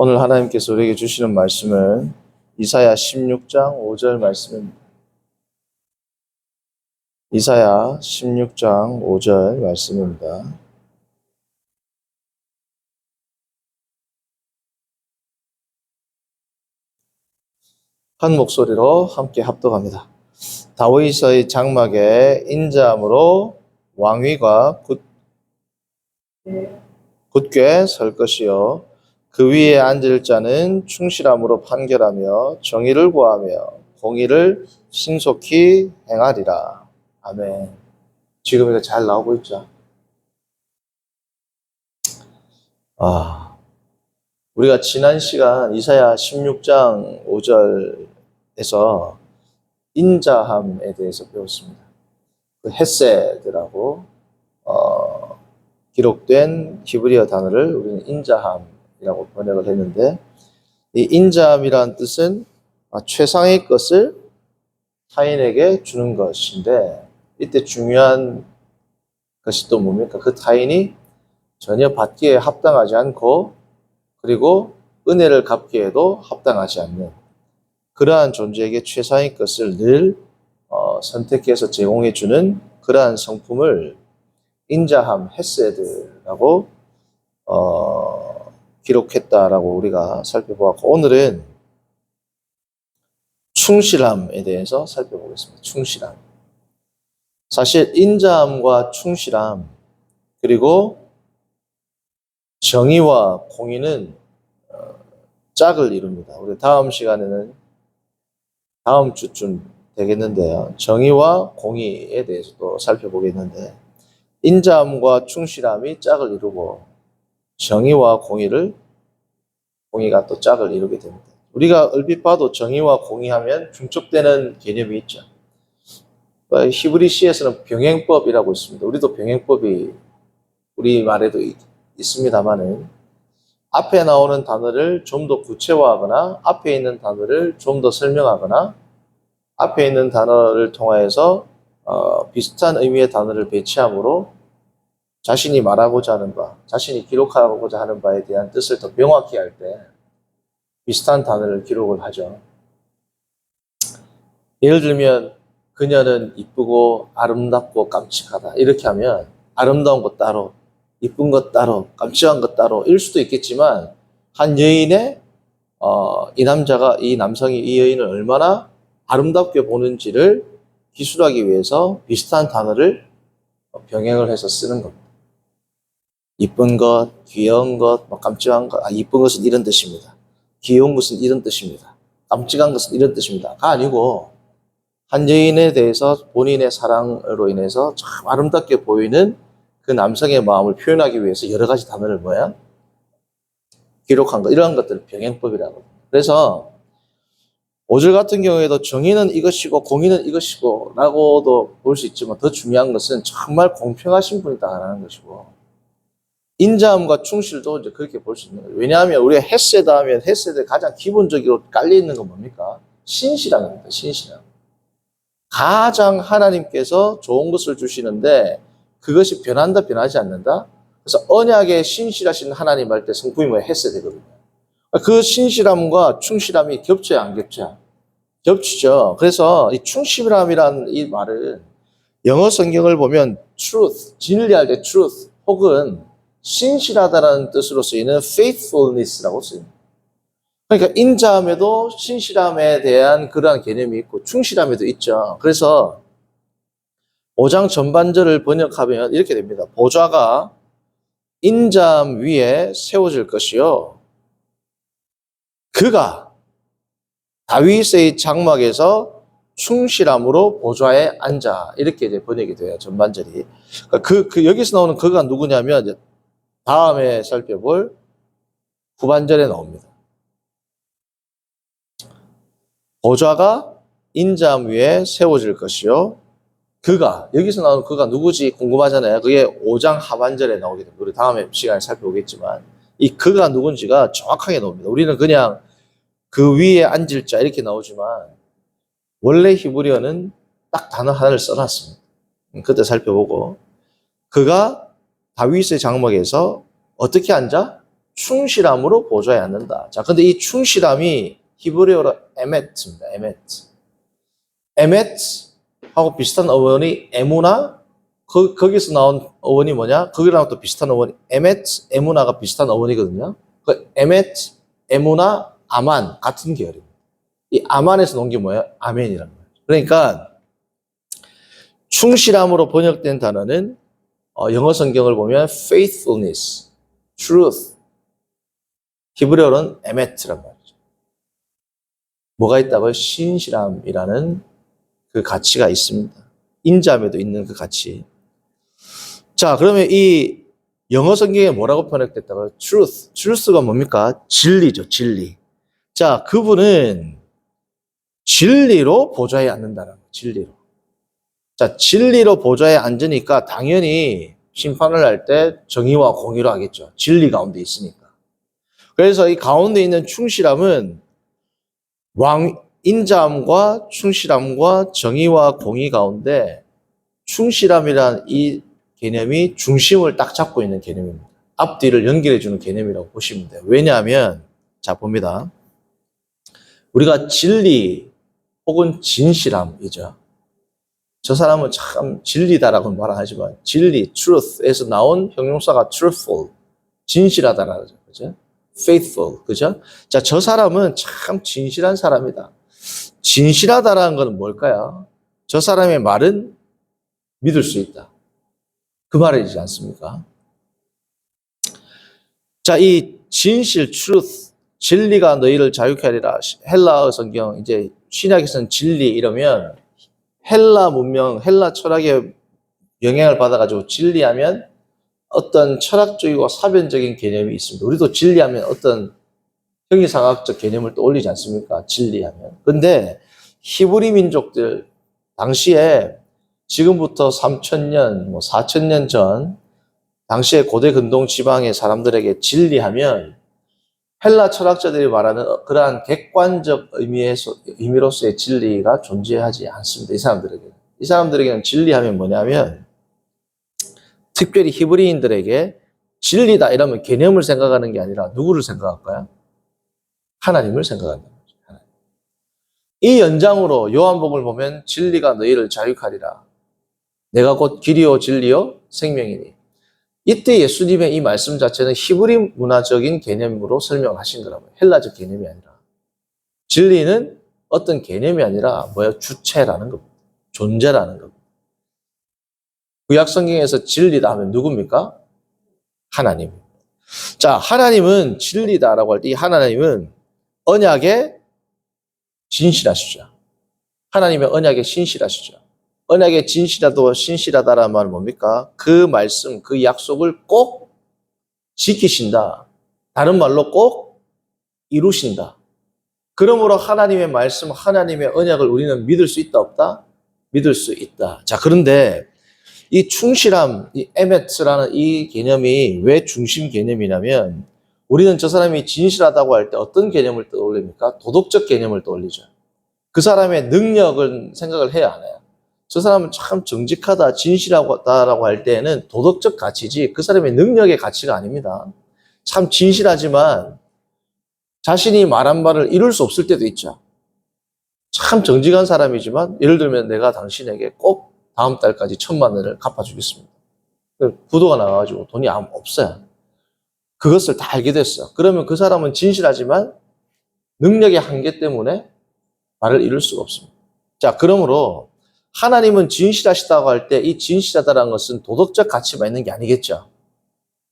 오늘 하나님께서 우리에게 주시는 말씀은 이사야 16장 5절 말씀입니다. 이사야 16장 5절 말씀입니다. 한 목소리로 함께 합독합니다. 다윗의 장막에 인자함으로 왕위가 굳, 굳게 설 것이요 그 위에 앉을 자는 충실함으로 판결하며 정의를 구하며 공의를 신속히 행하리라. 아멘. 지금 이거 잘 나오고 있죠? 아, 우리가 지난 시간 이사야 16장 5절에서 인자함에 대해서 배웠습니다. 그 헤세드라고 어, 기록된 히브리어 단어를 우리는 인자함 이라고 번역을 했는데 이 인자함이라는 뜻은 아, 최상의 것을 타인에게 주는 것인데 이때 중요한 것이 또 뭡니까? 그 타인이 전혀 받기에 합당하지 않고 그리고 은혜를 갚기에도 합당하지 않는 그러한 존재에게 최상의 것을 늘 어, 선택해서 제공해 주는 그러한 성품을 인자함 헤세드라고 어, 기록했다라고 우리가 살펴보았고 오늘은 충실함에 대해서 살펴보겠습니다. 충실함. 사실 인자함과 충실함 그리고 정의와 공의는 어, 짝을 이룹니다. 우리 다음 시간에는 다음 주쯤 되겠는데요. 정의와 공의에 대해서 또 살펴보겠는데 인자함과 충실함이 짝을 이루고 정의와 공의를 공의가 또 짝을 이루게 됩니다. 우리가 얼핏 봐도 정의와 공의하면 중첩되는 개념이 있죠. 어, 히브리 시에서는 병행법이라고 있습니다. 우리도 병행법이 우리 말에도 있, 있습니다만은 앞에 나오는 단어를 좀 더 구체화하거나 앞에 있는 단어를 좀 더 설명하거나 앞에 있는 단어를 통하여서 어, 비슷한 의미의 단어를 배치함으로 자신이 말하고자 하는 바, 자신이 기록하고자 하는 바에 대한 뜻을 더 명확히 할 때 비슷한 단어를 기록을 하죠. 예를 들면 그녀는 이쁘고 아름답고 깜찍하다 이렇게 하면 아름다운 것 따로 이쁜 것 따로 깜찍한 것 따로 일 수도 있겠지만 한 여인의 어, 이 남자가 이 남성이 이 여인을 얼마나 아름답게 보는지를 기술하기 위해서 비슷한 단어를 병행을 해서 쓰는 겁니다. 이쁜 것, 귀여운 것, 뭐 깜찍한 것, 아, 이쁜 것은 이런 뜻입니다. 귀여운 것은 이런 뜻입니다. 깜찍한 것은 이런 뜻입니다.가 아니고 한 여인에 대해서 본인의 사랑으로 인해서 참 아름답게 보이는 그 남성의 마음을 표현하기 위해서 여러 가지 단어를 뭐야? 기록한 것, 이러한 것들을 병행법이라고. 그래서 5절 같은 경우에도 정의는 이것이고 공의는 이것이고 라고도 볼 수 있지만 더 중요한 것은 정말 공평하신 분이다라는 것이고 인자함과 충실도 이제 그렇게 볼 수 있는 거예요. 왜냐하면 우리가 헤세드 하면 헤세드 가장 기본적으로 깔려 있는 건 뭡니까? 신실함입니다. 신실함. 가장 하나님께서 좋은 것을 주시는데 그것이 변한다 변하지 않는다. 그래서 언약에 신실하신 하나님 할 때 성품이 뭐야? 헤세드거든요. 그 신실함과 충실함이 겹쳐야 안 겹쳐야? 겹치죠. 그래서 이 충실함이라는 이 말은 영어 성경을 보면 truth, 진리할 때 truth 혹은 신실하다라는 뜻으로 쓰이는 faithfulness라고 쓰입니다. 그러니까 인자함에도 신실함에 대한 그러한 개념이 있고 충실함에도 있죠. 그래서 5장 전반절을 번역하면 이렇게 됩니다. 보좌가 인자함 위에 세워질 것이요. 그가 다윗의 장막에서 충실함으로 보좌에 앉아 이렇게 이제 번역이 돼요 전반절이 그, 그 여기서 나오는 그가 누구냐면 다음에 살펴볼 후반절에 나옵니다. 보좌가 인자함 위에 세워질 것이요. 그가 여기서 나오는 그가 누구지 궁금하잖아요. 그게 5장 하반절에 나오게 됩니다. 우리 다음에 시간에 살펴보겠지만 이 그가 누군지가 정확하게 나옵니다. 우리는 그냥 그 위에 앉을 자 이렇게 나오지만 원래 히브리어는 딱 단어 하나를 써놨습니다. 그때 살펴보고 그가 다윗의 장막에서 어떻게 앉아? 충실함으로 보좌에 앉는다. 자, 근데 이 충실함이 히브리어로 에메트입니다. 에메트. 에메트하고 비슷한 어원이 에무나 그, 거기서 나온 어원이 뭐냐? 거기랑 또 비슷한 어원이 에메트, 에무나가 비슷한 어원이거든요. 그 에메트, 에무나, 아만 같은 계열입니다. 이 아만에서 나온 게 뭐예요? 아멘이라는 거예요. 그러니까 충실함으로 번역된 단어는 어, 영어 성경을 보면 faithfulness, truth, 히브리어로는 에메트란 말이죠. 뭐가 있다고요? 신실함이라는 그 가치가 있습니다. 인자함에도 있는 그 가치. 자, 그러면 이 영어 성경에 뭐라고 번역됐다고요? truth. truth가 뭡니까? 진리죠, 진리. 자, 그분은 진리로 보좌에 앉는다는 거예요, 진리로. 자, 진리로 보좌에 앉으니까 당연히 심판을 할 때 정의와 공의로 하겠죠. 진리 가운데 있으니까. 그래서 이 가운데 있는 충실함은 왕, 인자함과 충실함과 정의와 공의 가운데 충실함이란 이 개념이 중심을 딱 잡고 있는 개념입니다. 앞뒤를 연결해 주는 개념이라고 보시면 돼요. 왜냐하면, 자, 봅니다. 우리가 진리 혹은 진실함이죠. 저 사람은 참 진리다라고 말은 하지만 진리, truth에서 나온 형용사가 truthful, 진실하다라는 거죠. 그죠? faithful, 그죠? 자, 저 사람은 참 진실한 사람이다. 진실하다라는 것은 뭘까요? 저 사람의 말은 믿을 수 있다. 그 말이지 않습니까? 자, 이 진실, truth, 진리가 너희를 자유케 하리라. 헬라어 성경, 이제 신약에서는 진리 이러면 헬라 문명, 헬라 철학의 영향을 받아가지고 진리하면 어떤 철학적이고 사변적인 개념이 있습니다. 우리도 진리하면 어떤 형이상학적 개념을 떠올리지 않습니까? 진리하면. 근데 히브리 민족들 당시에 지금부터 3천년, 뭐 4천년 전 당시에 고대 근동 지방의 사람들에게 진리하면 헬라 철학자들이 말하는 그러한 객관적 의미에서, 의미로서의 진리가 존재하지 않습니다. 이 사람들에게. 이 사람들에게는 진리하면 뭐냐면, 특별히 히브리인들에게 진리다 이러면 개념을 생각하는 게 아니라 누구를 생각할까요? 하나님을 생각한다. 이 연장으로 요한복음을 보면 진리가 너희를 자유하리라. 내가 곧 길이요 진리요 생명이니. 이때 예수님의 이 말씀 자체는 히브리 문화적인 개념으로 설명하신 거라고요. 헬라적 개념이 아니라. 진리는 어떤 개념이 아니라 뭐야 주체라는 겁니다. 존재라는 겁니다. 구약 성경에서 진리다 하면 누굽니까? 하나님. 자, 하나님은 진리다라고 할 때 이 하나님은 언약에 진실하시죠. 하나님의 언약에 신실하시죠. 언약에 진실하도 신실하다라는 말은 뭡니까? 그 말씀, 그 약속을 꼭 지키신다. 다른 말로 꼭 이루신다. 그러므로 하나님의 말씀, 하나님의 언약을 우리는 믿을 수 있다, 없다? 믿을 수 있다. 자, 그런데 이 충실함, 이 에메트라는 이 개념이 왜 중심 개념이냐면 우리는 저 사람이 진실하다고 할 때 어떤 개념을 떠올립니까? 도덕적 개념을 떠올리죠. 그 사람의 능력을 생각을 해야 하나요? 저 사람은 참 정직하다, 진실하다라고 할 때에는 도덕적 가치지 그 사람의 능력의 가치가 아닙니다. 참 진실하지만 자신이 말한 말을 이룰 수 없을 때도 있죠. 참 정직한 사람이지만 예를 들면 내가 당신에게 꼭 다음 달까지 천만 원을 갚아주겠습니다. 부도가 나가지고 돈이 아무 없어요. 그것을 다 알게 됐어. 그러면 그 사람은 진실하지만 능력의 한계 때문에 말을 이룰 수가 없습니다. 자, 그러므로 하나님은 진실하시다고 할 때 이 진실하다는 것은 도덕적 가치만 있는 게 아니겠죠.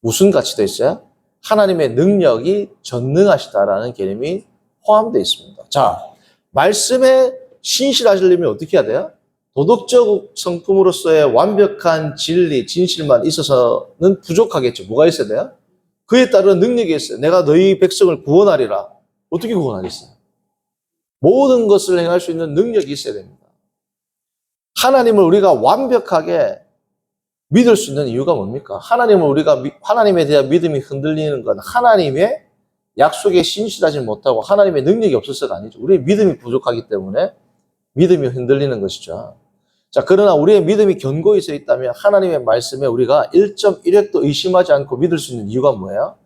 무슨 가치도 있어요? 하나님의 능력이 전능하시다라는 개념이 포함되어 있습니다. 자, 말씀에 신실하시려면 어떻게 해야 돼요? 도덕적 성품으로서의 완벽한 진리, 진실만 있어서는 부족하겠죠. 뭐가 있어야 돼요? 그에 따른 능력이 있어요. 내가 너희 백성을 구원하리라. 어떻게 구원하겠어요? 모든 것을 행할 수 있는 능력이 있어야 됩니다. 하나님을 우리가 완벽하게 믿을 수 있는 이유가 뭡니까? 하나님을 우리가 하나님에 대한 믿음이 흔들리는 건 하나님의 약속에 신실하지 못하고 하나님의 능력이 없어서가 아니죠. 우리의 믿음이 부족하기 때문에 믿음이 흔들리는 것이죠. 자, 그러나 우리의 믿음이 견고히 서 있다면 하나님의 말씀에 우리가 1.1획도 의심하지 않고 믿을 수 있는 이유가 뭐예요?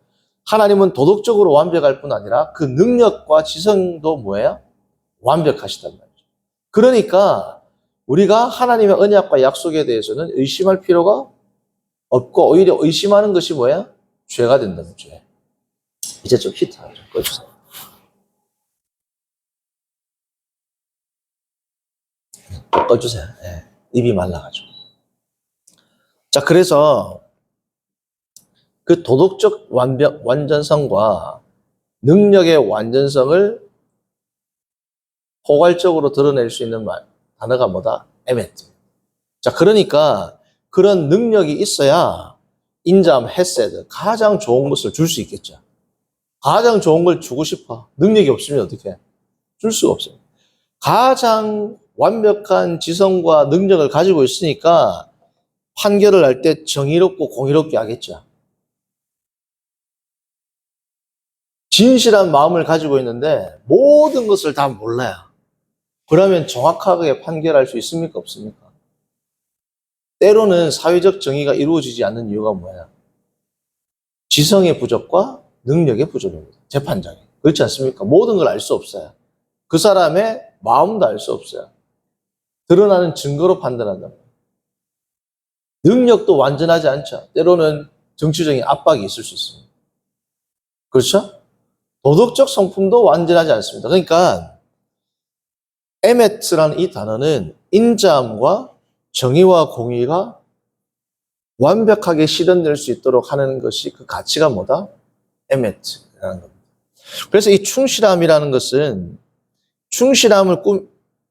하나님은 도덕적으로 완벽할 뿐 아니라 그 능력과 지성도 뭐예요? 완벽하시단 말이죠. 그러니까 우리가 하나님의 언약과 약속에 대해서는 의심할 필요가 없고 오히려 의심하는 것이 뭐야? 죄가 된다는 죄. 이제 좀 히트 좀 꺼주세요. 좀 꺼주세요. 예, 입이 말라가지고. 자, 그래서 그 도덕적 완벽, 완전성과 능력의 완전성을 포괄적으로 드러낼 수 있는 말, 단어가 뭐다? 에메트. 자, 그러니까 그런 능력이 있어야 인자함, 헤세드, 가장 좋은 것을 줄 수 있겠죠. 가장 좋은 걸 주고 싶어. 능력이 없으면 어떻게? 해? 줄 수가 없어요. 가장 완벽한 지성과 능력을 가지고 있으니까 판결을 할 때 정의롭고 공의롭게 하겠죠. 진실한 마음을 가지고 있는데 모든 것을 다 몰라요. 그러면 정확하게 판결할 수 있습니까? 없습니까? 때로는 사회적 정의가 이루어지지 않는 이유가 뭐야? 지성의 부족과 능력의 부족입니다. 재판장이. 그렇지 않습니까? 모든 걸 알 수 없어요. 그 사람의 마음도 알 수 없어요. 드러나는 증거로 판단한다. 능력도 완전하지 않죠. 때로는 정치적인 압박이 있을 수 있습니다. 그렇죠? 도덕적 성품도 완전하지 않습니다. 그러니까 에메트라는 이 단어는 인자함과 정의와 공의가 완벽하게 실현될 수 있도록 하는 것이 그 가치가 뭐다? 에메트라는 겁니다. 그래서 이 충실함이라는 것은 충실함을 꿈,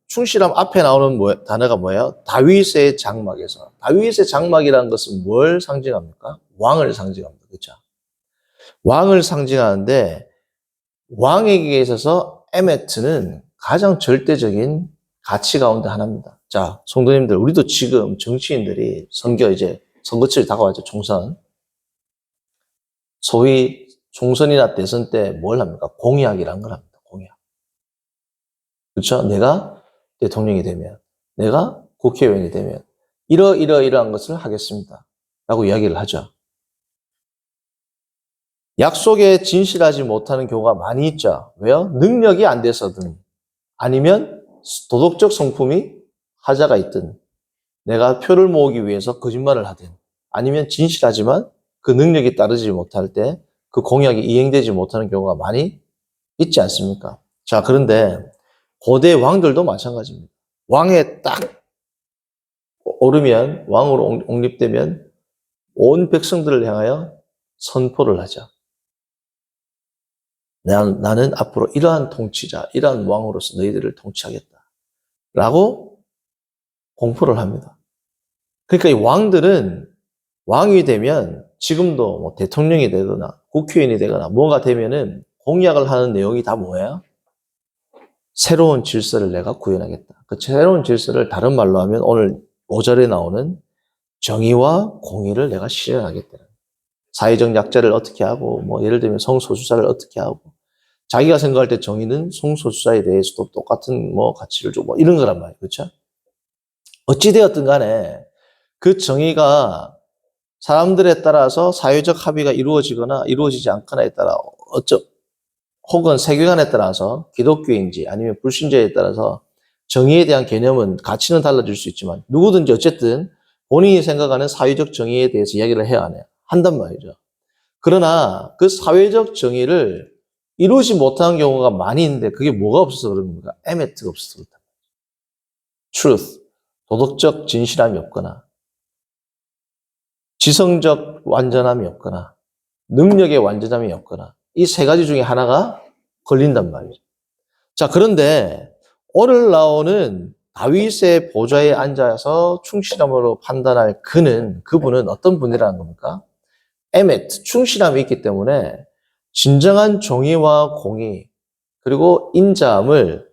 충실함 앞에 나오는 뭐, 단어가 뭐예요? 다윗의 장막에서. 다윗의 장막이라는 것은 뭘 상징합니까? 왕을 상징합니다. 그렇죠? 왕을 상징하는데 왕에게 있어서 에메트는 가장 절대적인 가치 가운데 하나입니다. 자, 성도님들, 우리도 지금 정치인들이 선거 이제 선거철이 다가왔죠, 총선. 소위 총선이나 대선 때 뭘 합니까? 공약이라는 걸 합니다, 공약. 그렇죠? 내가 대통령이 되면, 내가 국회의원이 되면, 이러이러이러한 것을 하겠습니다. 라고 이야기를 하죠. 약속에 진실하지 못하는 경우가 많이 있죠. 왜요? 능력이 안 돼서든, 아니면 도덕적 성품이 하자가 있든, 내가 표를 모으기 위해서 거짓말을 하든, 아니면 진실하지만 그 능력이 따르지 못할 때 그 공약이 이행되지 못하는 경우가 많이 있지 않습니까? 자, 그런데 고대 왕들도 마찬가지입니다. 왕에 딱 오르면, 왕으로 옹립되면 온 백성들을 향하여 선포를 하죠. 나는, 나는 앞으로 이러한 통치자, 이러한 왕으로서 너희들을 통치하겠다. 라고 공포를 합니다. 그러니까 이 왕들은 왕이 되면 지금도 뭐 대통령이 되거나 국회의원이 되거나 뭐가 되면은 공약을 하는 내용이 다 뭐예요? 새로운 질서를 내가 구현하겠다. 그 새로운 질서를 다른 말로 하면 오늘 5절에 나오는 정의와 공의를 내가 실현하겠다. 사회적 약자를 어떻게 하고, 뭐, 예를 들면 성소수자를 어떻게 하고, 자기가 생각할 때 정의는 성소수자에 대해서도 똑같은 뭐 가치를 주고, 뭐 이런 거란 말이에요. 그렇죠? 어찌되었든 간에 그 정의가 사람들에 따라서 사회적 합의가 이루어지거나 이루어지지 않거나에 따라 어쩌 혹은 세계관에 따라서 기독교인지 아니면 불신자에 따라서 정의에 대한 개념은 가치는 달라질 수 있지만 누구든지 어쨌든 본인이 생각하는 사회적 정의에 대해서 이야기를 해야 하네요. 한단 말이죠. 그러나 그 사회적 정의를 이루지 못하는 경우가 많이 있는데 그게 뭐가 없어서 그런 겁니까? 에메트가 없어서 그렇다. truth, 도덕적 진실함이 없거나 지성적 완전함이 없거나 능력의 완전함이 없거나 이 세 가지 중에 하나가 걸린단 말이죠. 자, 그런데 오늘 나오는 다윗의 보좌에 앉아서 충실함으로 판단할 그는 그분은 어떤 분이라는 겁니까? 에메트 충실함이 있기 때문에 진정한 정의와 공의 그리고 인자함을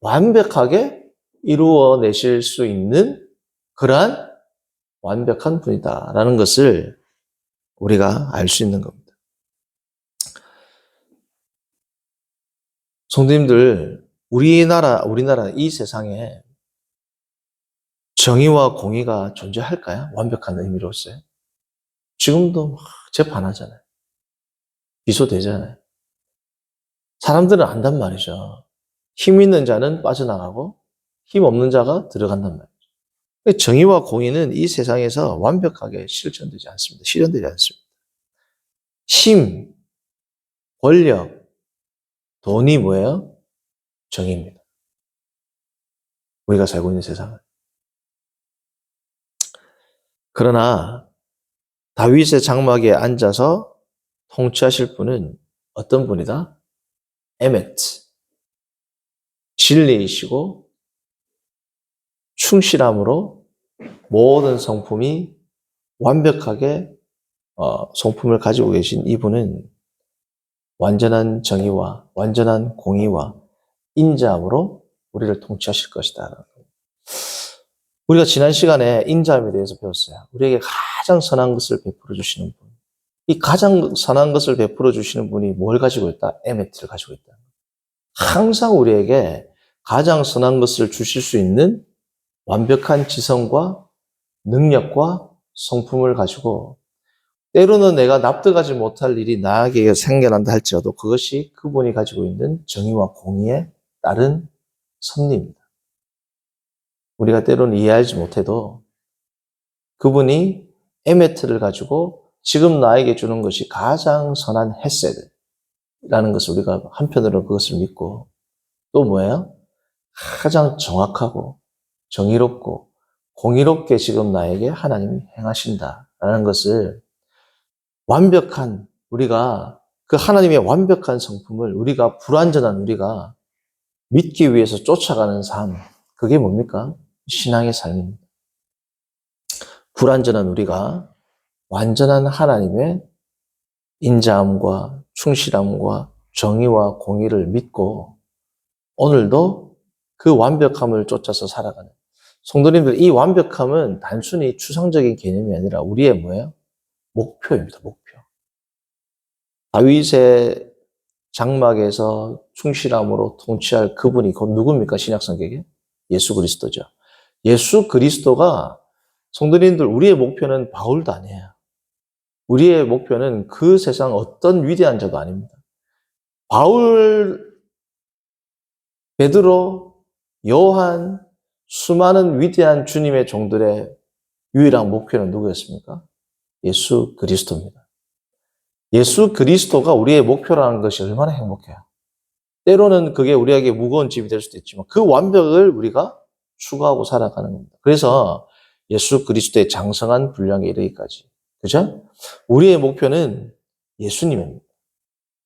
완벽하게 이루어내실 수 있는 그러한 완벽한 분이다라는 것을 우리가 알 수 있는 겁니다. 성도님들, 우리나라, 우리나라 이 세상에 정의와 공의가 존재할까요? 완벽한 의미로서요. 지금도 막 재판하잖아요. 비소되잖아요. 사람들은 안단 말이죠. 힘 있는 자는 빠져나가고 힘 없는 자가 들어간단 말이죠. 정의와 공의는 이 세상에서 완벽하게 실천되지 않습니다. 실현되지 않습니다. 힘, 권력, 돈이 뭐예요? 정의입니다. 우리가 살고 있는 세상은. 그러나 다윗의 장막에 앉아서 통치하실 분은 어떤 분이다? 에메트. 진리이시고 충실함으로 모든 성품이 완벽하게 어, 성품을 가지고 계신 이분은 완전한 정의와 완전한 공의와 인자함으로 우리를 통치하실 것이다. 우리가 지난 시간에 인자함에 대해서 배웠어요. 우리에게 가장 선한 것을 베풀어 주시는 분. 이 가장 선한 것을 베풀어 주시는 분이 뭘 가지고 있다? 에메트를 가지고 있다. 항상 우리에게 가장 선한 것을 주실 수 있는 완벽한 지성과 능력과 성품을 가지고 때로는 내가 납득하지 못할 일이 나에게 생겨난다 할지라도 그것이 그분이 가지고 있는 정의와 공의에 따른 섭리입니다. 우리가 때로는 이해하지 못해도 그분이 에메트를 가지고 지금 나에게 주는 것이 가장 선한 햇세드라는 것을 우리가 한편으로 그것을 믿고 또 뭐예요? 가장 정확하고 정의롭고 공의롭게 지금 나에게 하나님이 행하신다라는 것을 완벽한 우리가 그 하나님의 완벽한 성품을 우리가 불완전한 우리가 믿기 위해서 쫓아가는 삶 그게 뭡니까? 신앙의 삶입니다. 불완전한 우리가 완전한 하나님의 인자함과 충실함과 정의와 공의를 믿고 오늘도 그 완벽함을 쫓아서 살아가는 성도님들 이 완벽함은 단순히 추상적인 개념이 아니라 우리의 뭐예요? 목표입니다. 목표. 다윗의 장막에서 충실함으로 통치할 그분이 곧 누굽니까? 신약성경에 예수 그리스도죠. 예수 그리스도가 성도님들 우리의 목표는 바울도 아니에요. 우리의 목표는 그 세상 어떤 위대한 자도 아닙니다. 바울, 베드로, 요한, 수많은 위대한 주님의 종들의 유일한 목표는 누구였습니까? 예수 그리스도입니다. 예수 그리스도가 우리의 목표라는 것이 얼마나 행복해요. 때로는 그게 우리에게 무거운 짐이 될 수도 있지만 그 완벽을 우리가 추구하고 살아가는 겁니다. 그래서 예수 그리스도의 장성한 분량에 이르기까지. 그죠? 우리의 목표는 예수님입니다.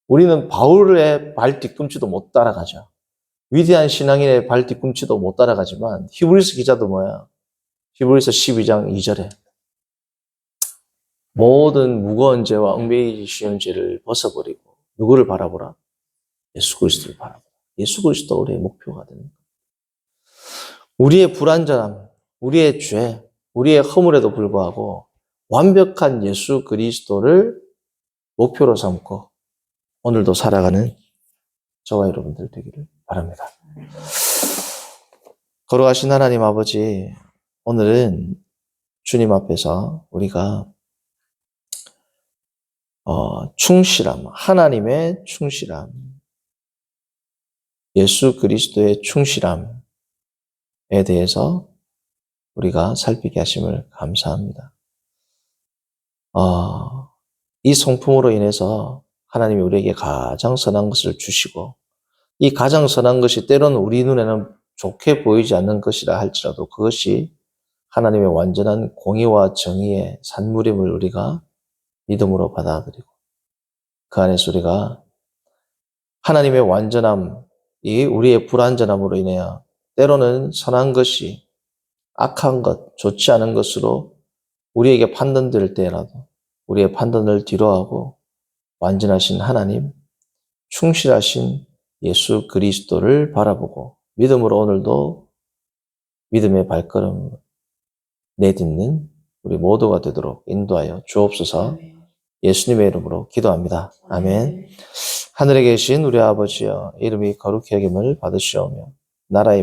우리는 바울의 발 뒤꿈치도 못 따라가죠. 위대한 신앙인의 발 뒤꿈치도 못 따라가지만 히브리스 기자도 뭐야? 히브리서 12장 2절에 모든 무거운 죄와 얽매이기 쉬운 죄를 벗어버리고 누구를 바라보라? 예수 그리스도를 바라보라. 예수 그리스도 우리의 목표가 되는 거예요. 우리의 불완전함, 우리의 죄, 우리의 허물에도 불구하고 완벽한 예수 그리스도를 목표로 삼고 오늘도 살아가는 저와 여러분들 되기를 바랍니다. 걸어가신 하나님 아버지, 오늘은 주님 앞에서 우리가 어, 충실함, 하나님의 충실함, 예수 그리스도의 충실함에 대해서 우리가 살피게 하심을 감사합니다. 어, 이 성품으로 인해서 하나님이 우리에게 가장 선한 것을 주시고 이 가장 선한 것이 때로는 우리 눈에는 좋게 보이지 않는 것이라 할지라도 그것이 하나님의 완전한 공의와 정의의 산물임을 우리가 믿음으로 받아들이고 그 안에서 우리가 하나님의 완전함이 우리의 불완전함으로 인하여 때로는 선한 것이 악한 것, 좋지 않은 것으로 우리에게 판단될 때라도 우리의 판단을 뒤로하고 완전하신 하나님, 충실하신 예수 그리스도를 바라보고 믿음으로 오늘도 믿음의 발걸음 내딛는 우리 모두가 되도록 인도하여 주옵소서 예수님의 이름으로 기도합니다. 아멘. 하늘에 계신 우리 아버지여 이름이 거룩히 여김을 받으시오며 나라의